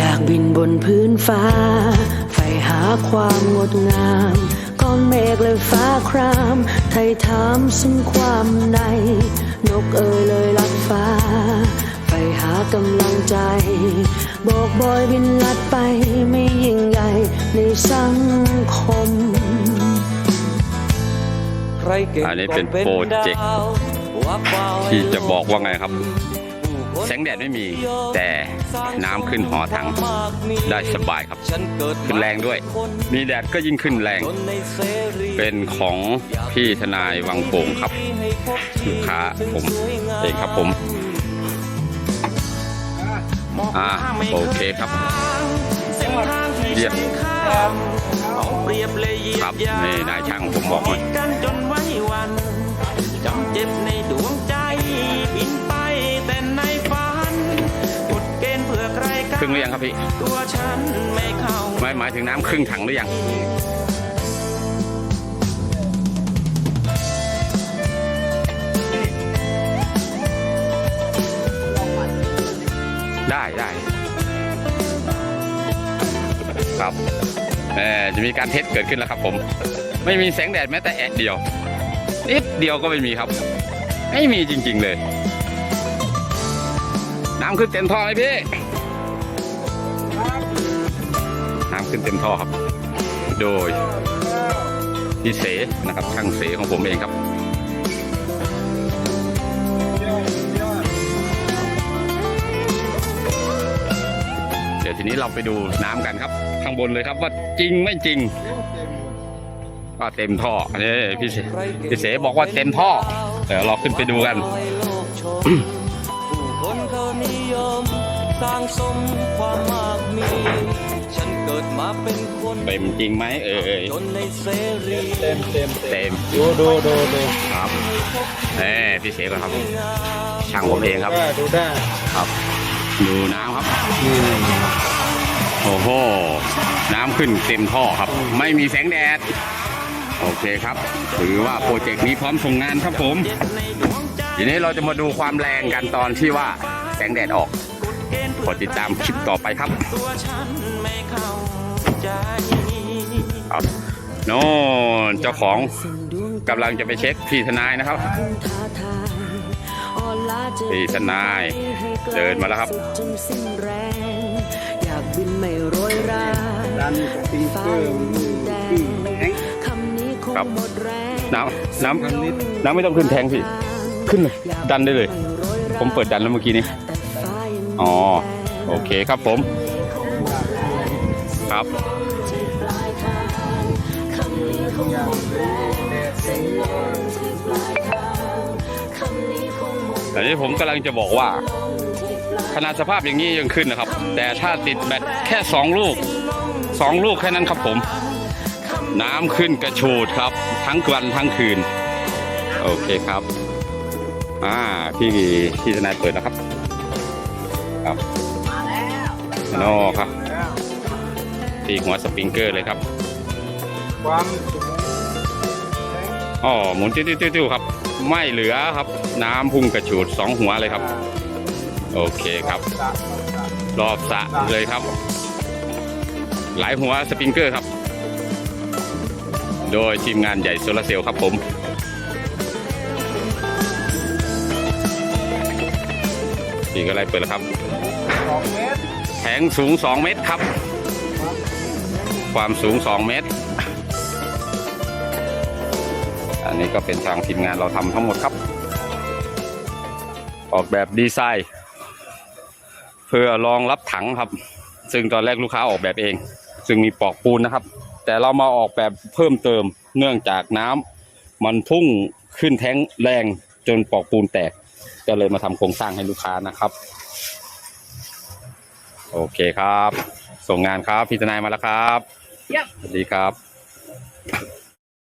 อยากบินบนพื้นฟ้าใฝ่หาความงดงาม ก้อนเมฆและฟ้าคราม ไทยถามซึ่งความใน นกเอ่ยเลยลัดฟ้าใฝ่หากำลังใจ บอกบอยบินลัดไปไม่ยิ่งใหญ่ในสังคม อันนี้เป็นโปรเจกต์ที่จะบอกว่าไงครับ แสงแดดไม่มี แต่น้ำขึ้นหอถังได้สบายครับ ขึ้นแรงด้วย มีแดดก็ยิ่งขึ้นแรง เป็นของพี่ทนายวังโป่งครับลูกค้าผมเองครับผมอ่าโอเคครับเยี่ยมเปรียบครับนี่นายช่างผมบอกมากันจนไว้วันจำเจ็บใน ครกัครึ่งหรือยังครับพี่ตัวฉันไม่เข้าไม่หมายถึงน้ำครึ่งถังหรือยังได้ได้ครับแหมจะมีการเทสเกิดขึ้นแล้วครับ ผม ไม่มีแสงแดดแม้แต่แอะเดียวนิดเดียวก็ไม่มีครับ ไม่มีจริง ๆ เลย น้ำขึ้นเต็มท่อไหมพี่ ขึ้นเต็มท่อครับ โดยพี่เสนะครับช่างเสของผมเองครับเดี๋ยวทีนี้เราไปดูน้ำกันครับ ข้างบนเลยครับว่าจริงไม่จริงว่าเต็มท่อนี่พี่เสพี่เสบอกว่าเต็มท่อเดี๋ยวเราขึ้นไปดูกัน ให้โลกชมผู้คนเขานิยมต่างสมความมากมี ฉันเกิดมาเป็นคนเต็มจริงไหมเอ่ยจนในเสรีเต็มเต็มเต็มดูดูดูดูครับเอ้พี่เสก่อนครับ ช่างผมเองครับได้ดูได้ครับ ดูน้ำครับนี่นี่โอ้โหน้ำขึ้นเต็มท่อครับ ไม่มีแสงแดด โอเคครับ ถือว่าโปรเจกต์นี้พร้อมส่งงานครับผมทีนี้เราจะมาดูความแรงกันตอนที่ว่าแสงแดดออก กดติดตามคลิปต่อไปครับตัวฉันไม่เข้าใจครับโน่นเจ้าของกำลังจะไปเช็คพี่ทนายนะครับพี่ทนาย เดินมาแล้วครับจนสิ้นแรงอยากบินไม่โรยราดันสปริงเกอร์มือขึ้นแข็งคำนี้คงครับหมดแรงน้ำน้ำน้ำไม่ต้องขึ้นแทงพี่ ขึ้นเลยดันได้เลย ผมเปิดดันแล้วเมื่อกี้นี้แต่ฟ้ายัง อ๋อ โอเคครับผม ครับที่ปลายทางคำนี้คงหมดแรงเส้นลมที่ปลายทางคำนี้คงหมดแต่นี้ผมกำลังจะบอกว่าขนาดสภาพอย่างนี้ยังขึ้นนะครับ แต่ถ้าติดแบตแค่สองลูกสองลูกแค่นั้นครับผม น้ำขึ้นกระชูดครับ ทั้งวันทั้งคืน โอเคครับ อ่าพี่พี่ทนายเปิดนะครับ ครับโน่ครับที่หัวสปริงเกอร์เลยครับความสูงอ๋อหมุนติ้วๆๆๆครับ ไม่เหลือครับ น้ำพุ่งกระฉูดสองหัวเลยครับ โอเคครับสะรอบสระเลยครับ หลายหัวสปริงเกอร์ครับ โดยทีมงานใหญ่โซลาร์เซลล์ครับผมนี่ก็ไล่เปิดแล้วครับ สองเมตรแผงสูง 2 เมตรครับ ความสูง 2 เมตร อันนี้ก็เป็นทางทีมงานเราทำทั้งหมดครับ ออกแบบดีไซน์ เพื่อรองรับถังครับ ซึ่งตอนแรกลูกค้าออกแบบเอง ซึ่งมีปอกปูนนะครับ แต่เรามาออกแบบเพิ่มเติมเนื่องจากน้ำมันพุ่งขึ้นแท้งแรงจนปอกปูนแตกก็เลยมาทำโครงสร้างให้ลูกค้านะครับ โอเคครับ ส่งงานครับพี่ทนายมาแล้วครับสวัสดีครับ